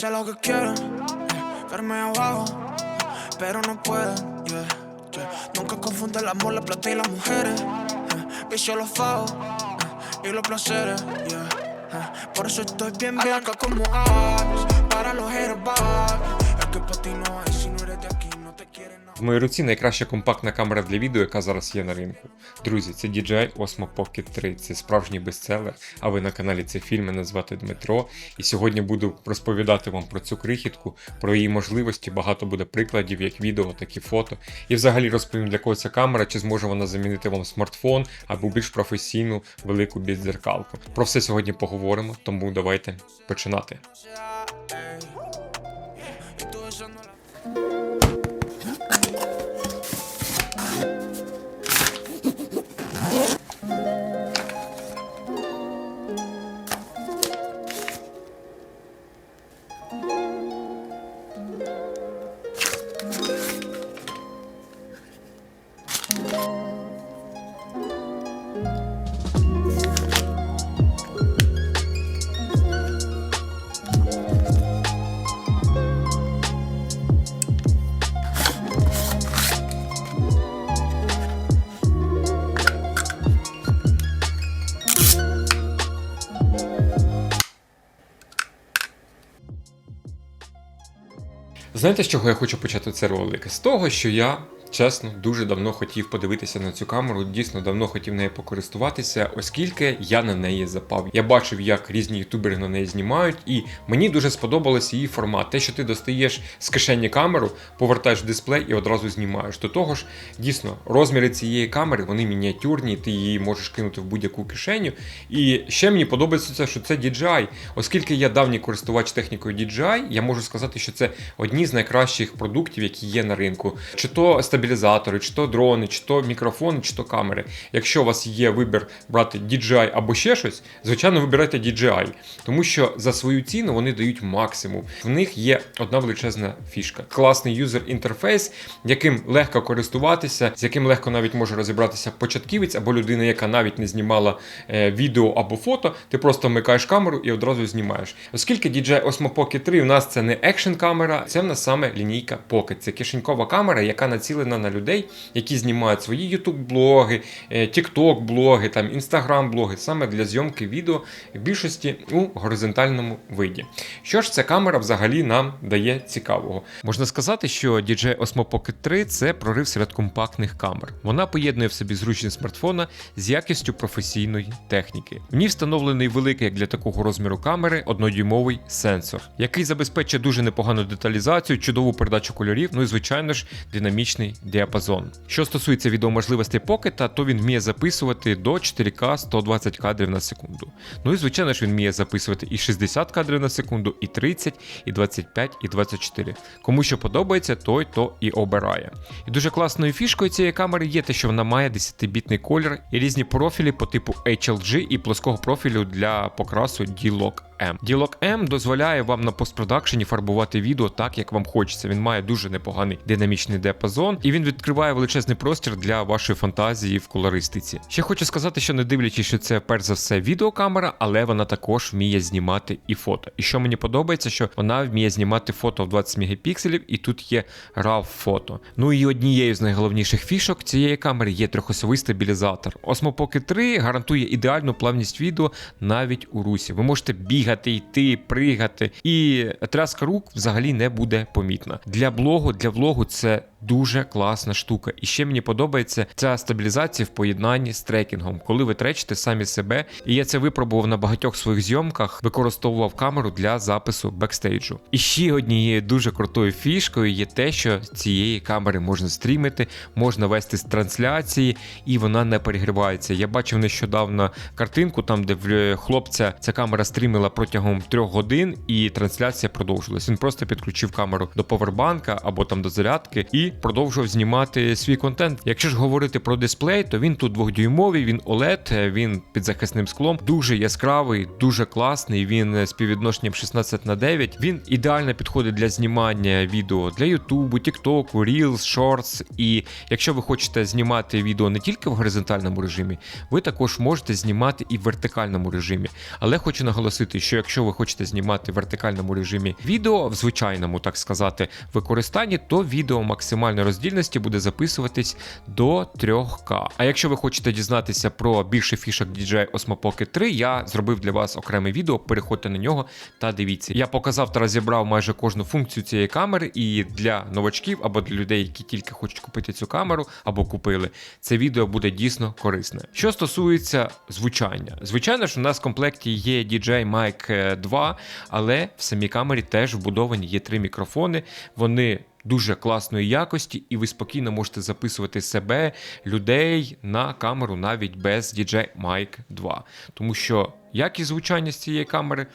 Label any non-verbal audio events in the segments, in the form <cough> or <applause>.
Sé lo que quieren, verme abajo, pero no pueden. yeah, yeah. Nunca confunde el amor, la plata y las mujeres. Vicio los fajos eh, y los placeres. yeah. Por eso estoy bien, bien acá como Aves, para los haters bye. Es que para ti no hay В моїй руці найкраща компактна камера для відео, яка зараз є на ринку. Друзі, це DJI Osmo Pocket 3, це справжній бестселер. А ви на каналі це фільм, мене звати Дмитро. І сьогодні буду розповідати вам про цю крихітку, про її можливості. Багато буде прикладів, як відео, так і фото. І взагалі розповім, для кого ця камера, чи зможе вона замінити вам смартфон або більш професійну велику бездзеркалку. Про все сьогодні поговоримо, тому давайте починати. Знаєте, з чого я хочу почати цей ролик? З того, що я. Чесно, дуже давно хотів подивитися на цю камеру, дійсно давно хотів нею покористуватися, оскільки я на неї запав. Я бачив, як різні ютубери на неї знімають, і мені дуже сподобався її формат. Те, що ти достаєш з кишені камеру, повертаєш дисплей і одразу знімаєш. До того ж, дійсно, розміри цієї камери вони мініатюрні, ти її можеш кинути в будь-яку кишеню. І ще мені подобається що це DJI. Оскільки я давній користувач технікою DJI, я можу сказати, що це одні з найкращих продуктів, які є на ринку. Чи то стабілізатори, чи то дрони, чи то мікрофони, чи то камери. Якщо у вас є вибір брати DJI або ще щось, звичайно, вибирайте DJI, тому що за свою ціну вони дають максимум. В них є одна величезна фішка: класний юзер інтерфейс, яким легко користуватися, з яким легко навіть може розібратися початківець або людина, яка навіть не знімала е, відео або фото. Ти просто вмикаєш камеру і одразу знімаєш. Оскільки DJI Osmo Pocket 3 у нас це не екшн камера, це в нас саме лінійка Pocket. Це кишенькова камера, яка націлена на людей, які знімають свої YouTube блоги, TikTok блоги, там Instagram блоги, саме для зйомки відео в більшості у горизонтальному виді. Що ж ця камера взагалі нам дає цікавого? Можна сказати, що DJI Osmo Pocket 3 це прорив серед компактних камер. Вона поєднує в собі зручність смартфона з якістю професійної техніки. В ній встановлений великий як для такого розміру камери однодюймовий сенсор, який забезпечує дуже непогану деталізацію, чудову передачу кольорів, ну і звичайно ж динамічний діапазон. Що стосується відеоможливостей Pocket, то він вміє записувати до 4К 120 кадрів на секунду. Ну і звичайно ж він вміє записувати і 60 кадрів на секунду, і 30, і 25, і 24. Кому що подобається, той то і обирає. І дуже класною фішкою цієї камери є те, що вона має 10-бітний колір і різні профілі по типу HLG і плоского профілю для покрасу D-Log M. D-Log M дозволяє вам на постпродакшені фарбувати відео так, як вам хочеться. Він має дуже непоганий динамічний діапазон, і він відкриває величезний простір для вашої фантазії в колористиці. Ще хочу сказати, що не дивлячись, що це перш за все відеокамера, але вона також вміє знімати і фото. І що мені подобається, що вона вміє знімати фото в 20 мегапікселів, і тут є RAW фото. Ну і однією з найголовніших фішок цієї камери є трьохосовий стабілізатор. Osmo Pocket 3 гарантує ідеальну плавність відео навіть у русі. Ви можете бігати, йти, пригати, і тряска рук взагалі не буде помітна. Для блогу, для влогу це дуже класна штука. І ще мені подобається ця стабілізація в поєднанні з трекінгом, коли ви тречите самі себе. І я це випробував на багатьох своїх зйомках, використовував камеру для запису бекстейджу. І ще однією дуже крутою фішкою є те, що цієї камери можна стрімити, можна вести з трансляції, і вона не перегрівається. Я бачив нещодавно картинку, там де в хлопця ця камера стрімила протягом трьох годин, і трансляція продовжилась. Він просто підключив камеру до повербанка або там до зарядки і продовжував знімати свій контент. Якщо ж говорити про дисплей, то він тут двохдюймовий, він OLED, він під захисним склом, дуже яскравий, дуже класний. Він з співвідношенням 16 на 9. Він ідеально підходить для знімання відео для YouTube, TikTok, Reels, Shorts. І якщо ви хочете знімати відео не тільки в горизонтальному режимі, ви також можете знімати і в вертикальному режимі. Але хочу наголосити, що якщо ви хочете знімати в вертикальному режимі відео, в звичайному, так сказати, використанні, то відео максимальної роздільності буде записуватись до 3К. А якщо ви хочете дізнатися про більше фішок DJI Osmo Pocket 3, я зробив для вас окреме відео. Переходьте на нього та дивіться. Я показав та розібрав майже кожну функцію цієї камери, і для новачків або для людей, які тільки хочуть купити цю камеру або купили, це відео буде дійсно корисне. Що стосується звучання, звичайно ж, у нас в комплекті є DJI Mic 2, але в самій камері теж вбудовані є три мікрофони. Вони дуже класної якості, і ви спокійно можете записувати себе, людей на камеру навіть без DJI Mic 2. Тому що якість звучання з цієї камери.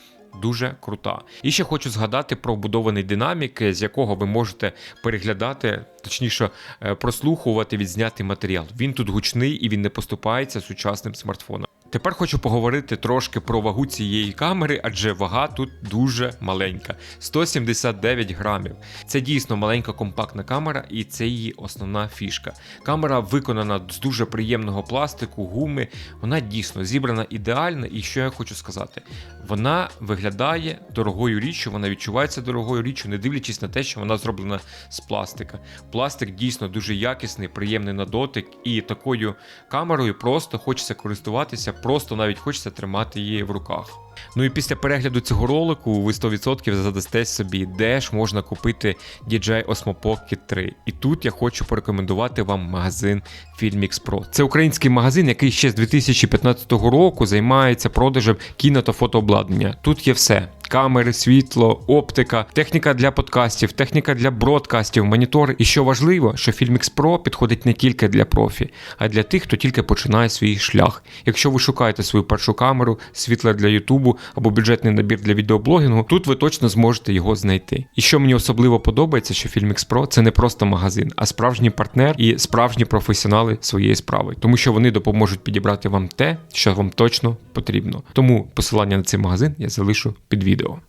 Дуже крута. І ще хочу згадати про вбудований динамік, з якого ви можете переглядати, точніше, е, прослухувати відзнятий матеріал. Він тут гучний і він не поступається сучасним смартфонам. Тепер хочу поговорити трошки про вагу цієї камери, адже вага тут дуже маленька 179 грамів. Це дійсно маленька компактна камера, і це її основна фішка. Камера виконана з дуже приємного пластику, гуми. Вона дійсно зібрана ідеально. І що я хочу сказати, вона виглядає дорогою річчю, вона відчувається дорогою річчю, не дивлячись на те, що вона зроблена з пластика. Пластик дійсно дуже якісний, приємний на дотик, і такою камерою просто хочеться користуватися, просто навіть хочеться тримати її в руках. Ну і після перегляду цього ролику ви 100% задасте собі, де ж можна купити DJI Osmo Pocket 3. І тут я хочу порекомендувати вам магазин Filmix Pro. Це український магазин, який ще з 2015 року займається продажем кіно та фотообладнання. Тут є все. Камери, світло, оптика, техніка для подкастів, техніка для бродкастів, монітори. І що важливо, що Filmix Pro підходить не тільки для профі, а для тих, хто тільки починає свій шлях. Якщо ви шукаєте свою першу камеру, світло для Ютубу або бюджетний набір для відеоблогінгу, тут ви точно зможете його знайти. І що мені особливо подобається, що Filmix Pro це не просто магазин, а справжній партнер і справжні професіонали своєї справи, тому що вони допоможуть підібрати вам те, що вам точно потрібно. Тому посилання на цей магазин я залишу під відео.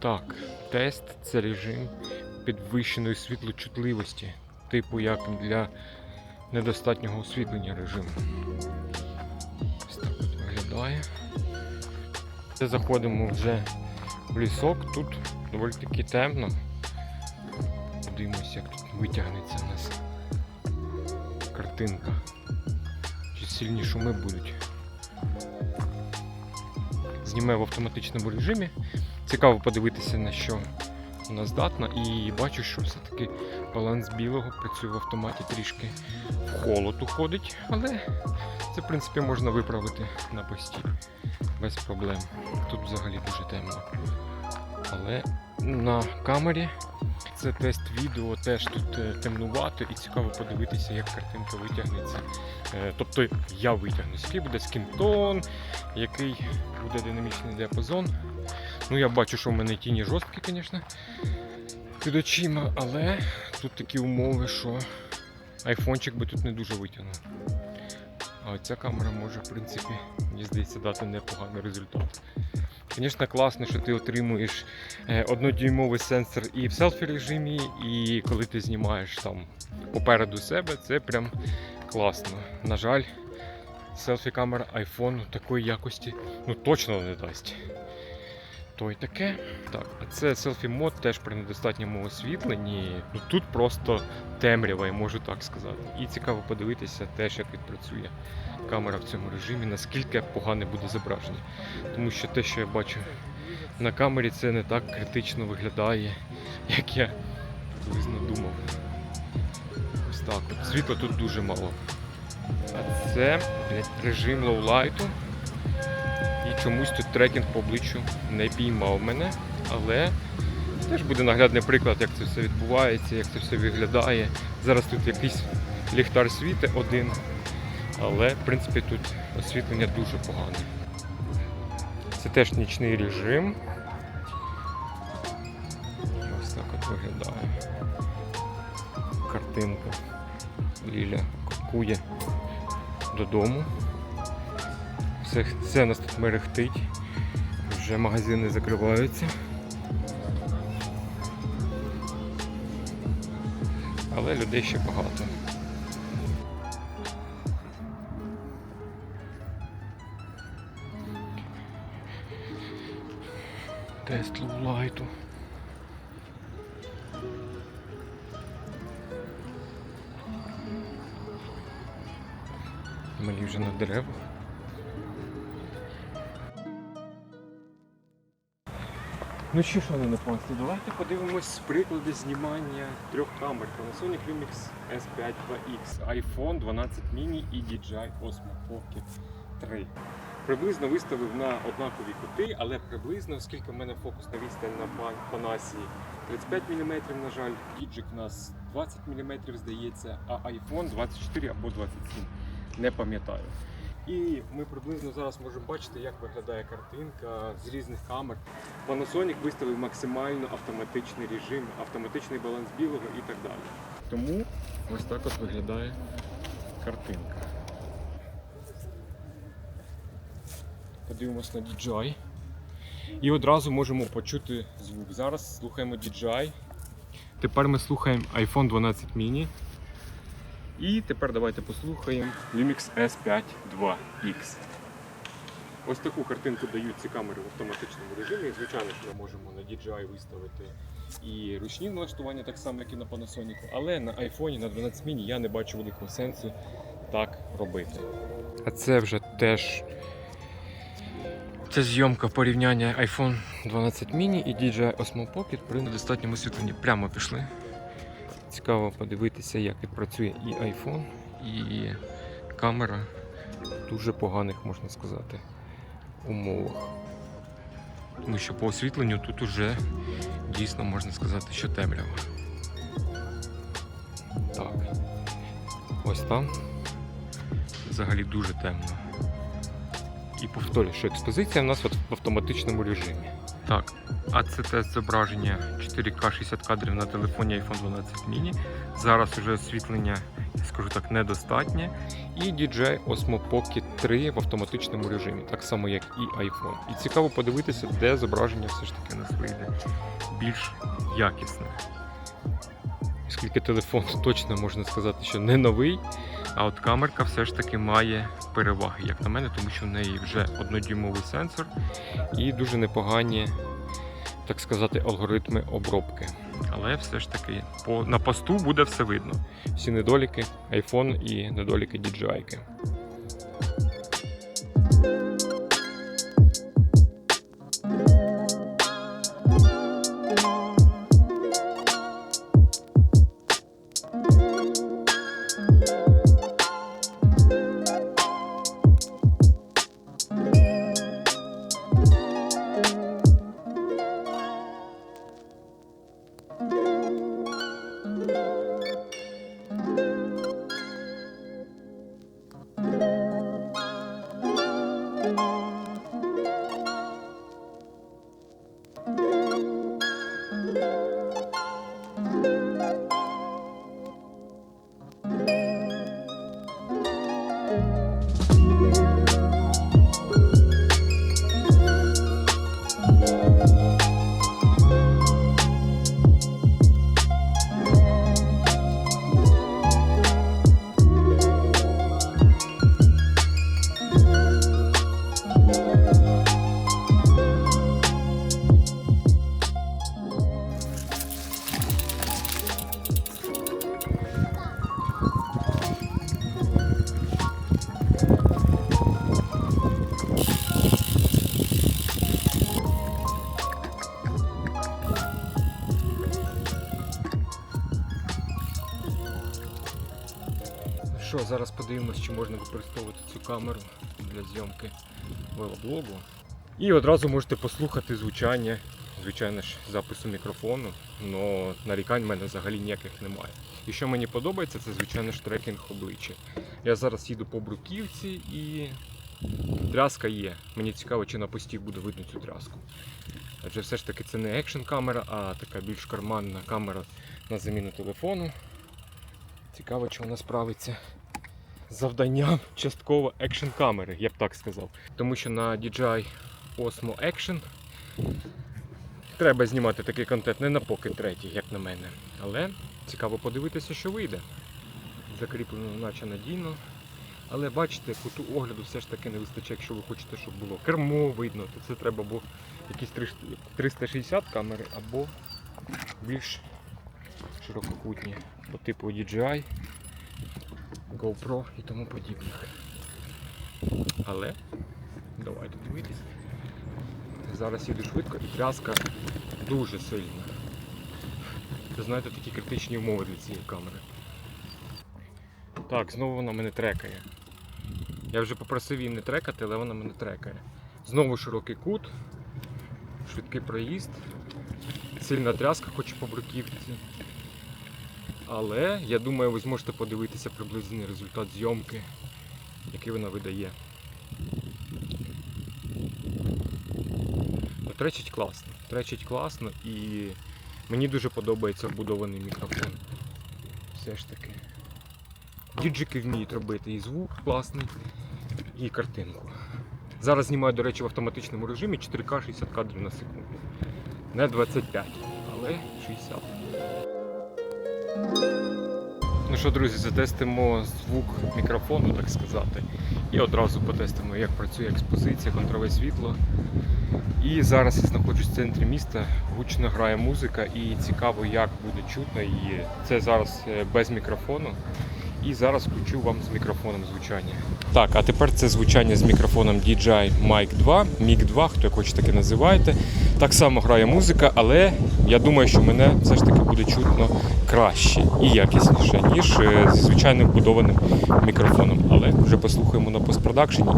Так, тест це режим підвищеної світлочутливості, типу як для недостатнього освітлення режиму. Ось так от виглядає. Це заходимо вже в лісок, тут доволі таки темно. Подивимось, як тут витягнеться у нас картинка. Чи сильні шуми будуть. Знімаю в автоматичному режимі. Цікаво подивитися на що вона здатна. І бачу, що все-таки баланс білого працює в автоматі трішки в холод уходить, але це в принципі можна виправити на пості без проблем. Тут взагалі дуже темно. Але на камері це тест відео, теж тут е, темнувато і цікаво подивитися, як картинка витягнеться. Е, Тобто я витягнусь, який буде скінтон, який буде динамічний діапазон. Ну, я бачу, що в мене тіні жорсткі, звісно, під очима, але тут такі умови, що айфончик би тут не дуже витягнув. А ця камера може, в принципі, мені здається, дати непоганий результат. Звісно, класно, що ти отримуєш е, однодюймовий сенсор і в селфі режимі, і коли ти знімаєш там попереду себе, це прям класно. На жаль, селфі камера iPhone такої якості ну точно не дасть. То таке. Так, а це селфі мод теж при недостатньому освітленні. Ну тут просто темрява, я можу так сказати. І цікаво подивитися теж, як відпрацює камера в цьому режимі, наскільки погане буде зображення. Тому що те, що я бачу на камері, це не так критично виглядає, як я приблизно думав. Ось так. Світла тут дуже мало. А це блядь, режим лоулайту. Чомусь тут трекінг по обличчю не піймав мене, але теж буде наглядний приклад, як це все відбувається, як це все виглядає. Зараз тут якийсь ліхтар світить один, але в принципі тут освітлення дуже погане. Це теж нічний режим. Ось так от виглядає. Картинка. Ліля крокує додому. Все, все нас тут мерехтить. Вже магазини закриваються. Але людей ще багато. Тест лайту. Малі вже на деревах. Ну що, шановне панство, давайте подивимось приклади знімання трьох камер Panasonic Lumix S5 2X, iPhone 12 mini і DJI Osmo Pocket 3. Приблизно виставив на однакові кути, але приблизно, оскільки в мене фокусна відстань на пан- Панасі 35 мм, на жаль, Digic у нас 20 мм здається, а iPhone 24 або 27, не пам'ятаю. І ми приблизно зараз можемо бачити, як виглядає картинка з різних камер. Panasonic виставив максимально автоматичний режим, автоматичний баланс білого і так далі. Тому ось так от виглядає картинка. Подивимось на DJI. І одразу можемо почути звук. Зараз слухаємо DJI. Тепер ми слухаємо iPhone 12 mini. І тепер давайте послухаємо Lumix S5 2X. Ось таку картинку дають ці камери в автоматичному режимі. Звичайно, що ми можемо на DJI виставити і ручні налаштування, так само, як і на Panasonic, але на iPhone, на 12 mini я не бачу великого сенсу так робити. А це вже теж це зйомка порівняння iPhone 12 mini і DJI Osmo Pocket при недостатньому освітленні. Прямо пішли. Цікаво подивитися, як відпрацює і iPhone, і камера в дуже поганих, можна сказати, умовах. Тому що по освітленню тут уже дійсно можна сказати, що темрява. Так. Ось там взагалі дуже темно. І повторюю, що експозиція в нас в автоматичному режимі. Так, а це тест зображення 4К 60 кадрів на телефоні iPhone 12 mini. Зараз уже освітлення, я скажу так, недостатнє. І DJI Osmo Pocket 3 в автоматичному режимі, так само як і iPhone. І цікаво подивитися, де зображення все ж таки у нас вийде більш якісне. Оскільки телефон <laughs> точно можна сказати, що не новий, а от камерка все ж таки має переваги, як на мене, тому що в неї вже однодюймовий сенсор і дуже непогані, так сказати, алгоритми обробки. Але все ж таки по, на посту буде все видно. Всі недоліки iPhone і недоліки DJI. -ки. Камеру для зйомки велоблогу. І одразу можете послухати звучання, звичайно ж, запису мікрофону, але нарікань в мене взагалі ніяких немає. І що мені подобається, це звичайно ж трекінг обличчя. Я зараз їду по бруківці і тряска є. Мені цікаво, чи на пості буде видно цю тряску. Адже все ж таки це не екшн камера, а така більш карманна камера на заміну телефону. Цікаво, чи вона справиться завданням <laughs> частково екшн камери, я б так сказав. Тому що на DJI Osmo Action треба знімати такий контент не на Pocket 3, як на мене. Але цікаво подивитися, що вийде. Закріплено наче надійно. Але бачите, куту огляду все ж таки не вистачає, якщо ви хочете, щоб було кермо видно, то це треба або якісь 360 камери, або більш ширококутні по типу DJI, GoPro і тому подібних. Але давайте дивитись. Зараз їду швидко і тряска дуже сильна. Це знаєте такі критичні умови для цієї камери. Так, знову вона мене трекає. Я вже попросив її не трекати, але вона мене трекає. Знову широкий кут, швидкий проїзд, сильна тряска, хоч по бруківці. Але я думаю, ви зможете подивитися приблизний результат зйомки, який вона видає. Тречить класно. Тречить класно і мені дуже подобається вбудований мікрофон. Все ж таки. Діджики вміють робити і звук класний, і картинку. Зараз знімаю, до речі, в автоматичному режимі 4К 60 кадрів на секунду. Не 25, але 60. Що, друзі, затестимо звук мікрофону, так сказати. І одразу потестимо, як працює експозиція, контрове світло. І зараз я знаходжусь в центрі міста, гучно грає музика і цікаво, як буде чутно її. Це зараз е, без мікрофону. І зараз включу вам з мікрофоном звучання. Так, а тепер це звучання з мікрофоном DJI Mic 2, Mic 2, хто як хоче таки називаєте. Так само грає музика, але я думаю, що мене все ж таки буде чутно краще і якісніше, ніж е, зі звичайним вбудованим мікрофоном. Але вже послухаємо на постпродакшені.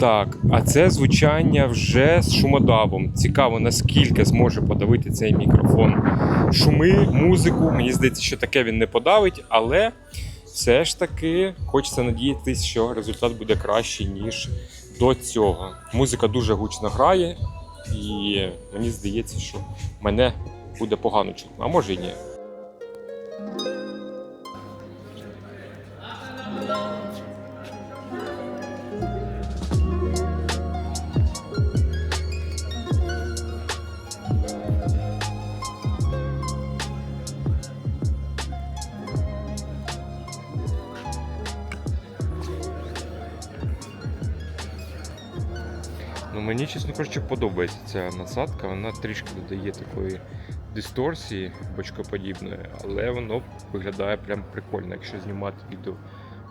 Так, а це звучання вже з шумодавом. Цікаво, наскільки зможе подавити цей мікрофон шуми, музику. Мені здається, що таке він не подавить, але все ж таки хочеться надіятися, що результат буде кращий, ніж до цього. Музика дуже гучно грає, і мені здається, що мене буде погано чутно, а може і ні. Мені, чесно кажучи, подобається ця насадка. Вона трішки додає такої дисторсії бочкоподібної, але воно виглядає прям прикольно, якщо знімати відео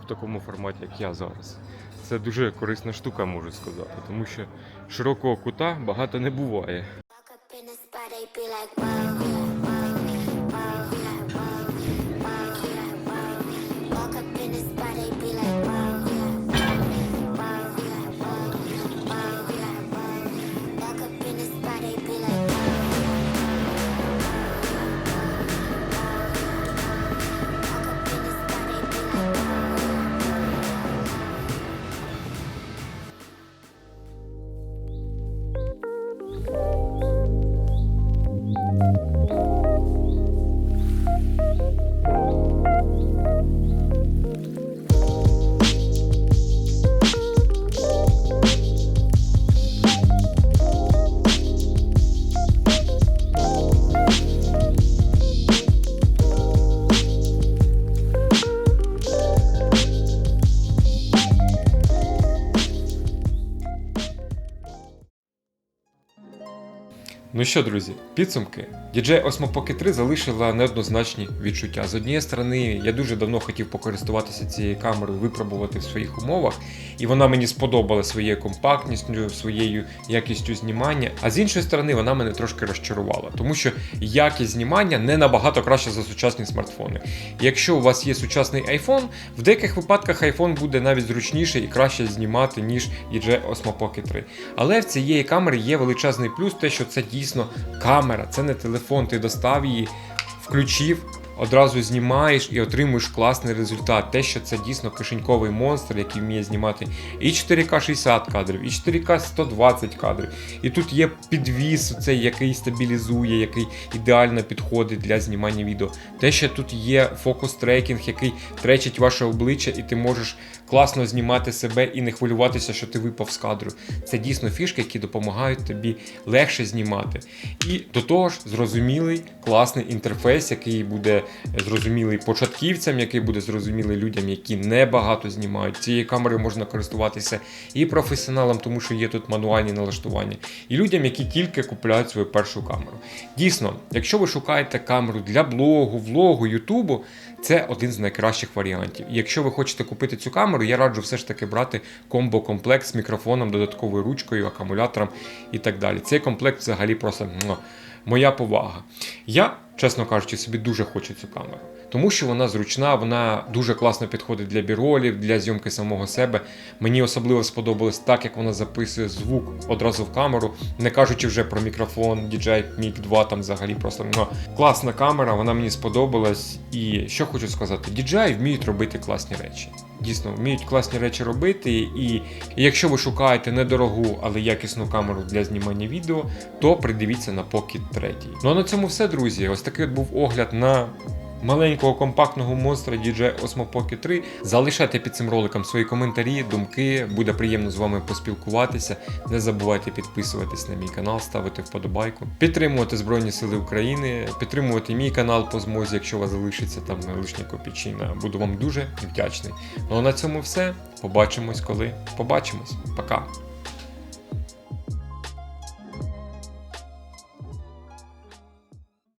в такому форматі, як я зараз. Це дуже корисна штука, можу сказати, тому що широкого кута багато не буває. Ну що, друзі, підсумки. DJI Osmo Pocket 3 залишила неоднозначні відчуття. З однієї сторони, я дуже давно хотів покористуватися цією камерою, випробувати в своїх умовах, і вона мені сподобала своєю компактністю, своєю якістю знімання. А з іншої сторони, вона мене трошки розчарувала, тому що якість знімання не набагато краще за сучасні смартфони. Якщо у вас є сучасний iPhone, в деяких випадках iPhone буде навіть зручніше і краще знімати, ніж DJI Osmo Pocket 3. Але в цієї камери є величезний плюс, те, що це дійсно камера, це не телефон. Ти достав її, включив. Одразу знімаєш і отримуєш класний результат. Те, що це дійсно кишеньковий монстр, який вміє знімати і 4К 60 кадрів, і 4К 120 кадрів. І тут є підвіс, цей, який стабілізує, який ідеально підходить для знімання відео. Те, що тут є фокус трекінг, який тречить ваше обличчя, і ти можеш класно знімати себе і не хвилюватися, що ти випав з кадру. Це дійсно фішки, які допомагають тобі легше знімати. І до того ж, зрозумілий класний інтерфейс, який буде зрозумілий початківцям, який буде зрозумілий людям, які небагато знімають. Цією камерою можна користуватися і професіоналам, тому що є тут мануальні налаштування, і людям, які тільки купують свою першу камеру. Дійсно, якщо ви шукаєте камеру для блогу, влогу, ютубу, це один з найкращих варіантів. Якщо ви хочете купити цю камеру, я раджу все ж таки брати комбо-комплект з мікрофоном, додатковою ручкою, акумулятором і так далі. Цей комплект взагалі просто моя повага. Я, чесно кажучи, собі дуже хочу цю камеру. Тому що вона зручна, вона дуже класно підходить для біролів, для зйомки самого себе. Мені особливо сподобалось так, як вона записує звук одразу в камеру, не кажучи вже про мікрофон DJI Mic 2, там взагалі просто ну, класна камера, вона мені сподобалась. І що хочу сказати, DJI вміють робити класні речі. Дійсно, вміють класні речі робити, і якщо ви шукаєте недорогу, але якісну камеру для знімання відео, то придивіться на Pocket 3. Ну а на цьому все, друзі. Ось такий от був огляд на маленького компактного монстра DJI Osmo Pocket 3. Залишайте під цим роликом свої коментарі, думки. Буде приємно з вами поспілкуватися. Не забувайте підписуватись на мій канал, ставити вподобайку, підтримувати Збройні Сили України, підтримувати мій канал по змозі, якщо у вас залишиться там лишня копійчина. Буду вам дуже вдячний. Ну а на цьому все. Побачимось, коли побачимось. Пока.